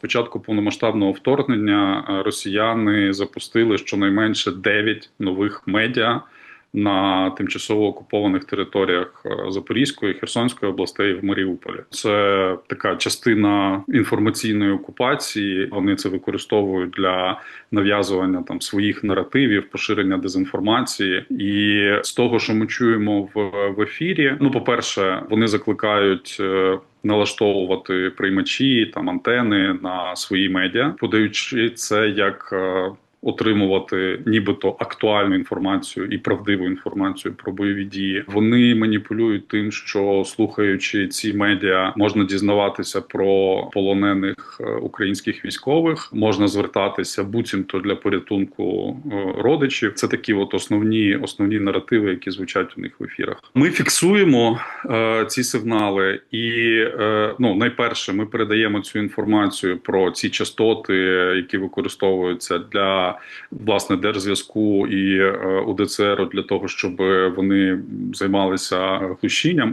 початку повномасштабного вторгнення е, росіяни запустили щонайменше 9 нових медіа на тимчасово окупованих територіях е, Запорізької, Херсонської областей в Маріуполі. Це така частина інформаційної окупації. Вони це використовують для нав'язування там своїх наративів, поширення дезінформації. І з того, що ми чуємо в, в ефірі, ну по перше, вони закликають. е, Налаштовувати приймачі там антени на свої медіа, подаючи це як е, отримувати нібито актуальну інформацію і правдиву інформацію про бойові дії. Вони маніпулюють тим, що слухаючи ці медіа, можна дізнаватися про полонених е, українських військових, можна звертатися буцімто для порятунку е, родичів. Це такі от основні основні наративи, які звучать у них в ефірах. Ми фіксуємо е, ці сигнали, і е, ну найперше, ми передаємо цю інформацію про ці частоти, які використовуються для власне держзв'язку і е, УДЦР для того, щоб вони займалися глушінням.